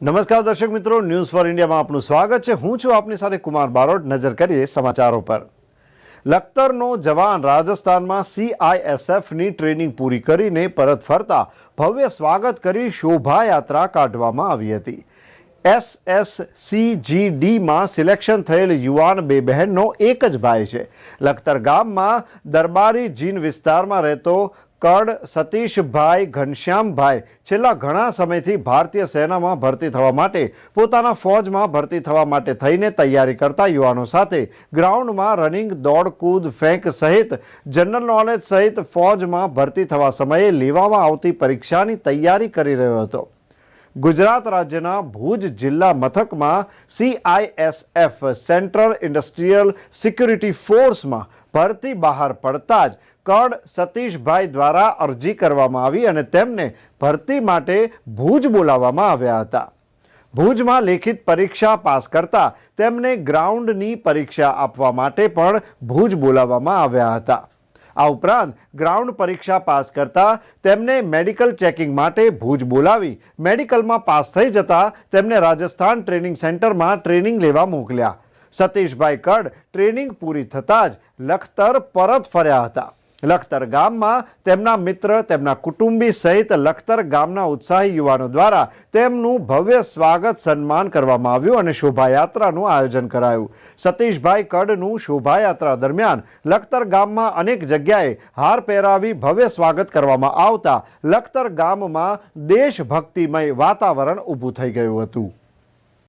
નમસ્કાર દર્શક મિત્રો ન્યૂઝ ફોર ઇન્ડિયામાં આપનું સ્વાગત છે. હું છું આપની સાથે કુમાર બારોટ. નજર કરીએ સમાચારો પર. લખતરનો જવાન રાજસ્થાનમાં સીઆઈએસએફની ટ્રેનિંગ પૂરી કરીને પરત ફરતા ભવ્ય સ્વાગત કરી શોભાયાત્રા કાઢવામાં આવી હતી. એસએસસીજીડીમાં સિલેક્શન થયેલ યુવાન બે બહેનનો એક જ ભાઈ છે. લખતર ગામમાં દરબારી જીન વિસ્તારમાં રહેતો કડ, સતીશભાઈ, ઘનશ્યામભાઈ છેલ્લા ઘણા સમયથી ભારતીય સેનામાં ભરતી થવા માટે, પોતાના ફોજમાં ભરતી થવા માટે થઈને તૈયારી કરતા યુવાનો સાથે ગ્રાઉન્ડમાં રનિંગ, દોડ, કૂદ, ફેંક સહિત જનરલ નોલેજ સહિત ફોજમાં ભરતી થવા સમયે લેવામાં આવતી પરીક્ષાની તૈયારી કરી રહ્યો હતો. ગુજરાત રાજ્યના ભુજ જિલ્લા મથકમાં સીઆઈએસએફ સેન્ટ્રલ ઇન્ડસ્ટ્રીયલ સિક્યુરિટી ફોર્સમાં ભરતી બહાર પડતા જ કડ સતીશભાઈ દ્વારા અરજી કરવામાં આવી અને તેમને ભરતી માટે ભુજ બોલાવવામાં આવ્યા હતા. ભુજમાં લેખિત પરીક્ષા પાસ કરતા તેમને ગ્રાઉન્ડની પરીક્ષા આપવા માટે પણ ભુજ બોલાવવામાં આવ્યા હતા. આ ઉપરાંત ગ્રાઉન્ડ પરીક્ષા પાસ કરતા તેમને મેડિકલ ચેકિંગ માટે ભુજ બોલાવી મેડિકલમાં પાસ થઈ જતા તેમને રાજસ્થાન ટ્રેનિંગ સેન્ટરમાં ટ્રેનિંગ લેવા મોકલ્યા. સતીશભાઈ કડ ટ્રેનિંગ પૂરી થતાં જ લખતર પરત ફર્યા હતા. લખતર ગામમાં તેમના મિત્ર, તેમના કુટુંબી સહિત લખતર ગામના ઉત્સાહી યુવાનો દ્વારા તેમનું ભવ્ય સ્વાગત, સન્માન કરવામાં આવ્યું અને શોભાયાત્રાનું આયોજન કરાયું. સતીશભાઈ કડનું શોભાયાત્રા દરમિયાન લખતર ગામમાં અનેક જગ્યાએ હાર પહેરાવી ભવ્ય સ્વાગત કરવામાં આવતા લખતર ગામમાં દેશભક્તિમય વાતાવરણ ઊભું થઈ ગયું હતું.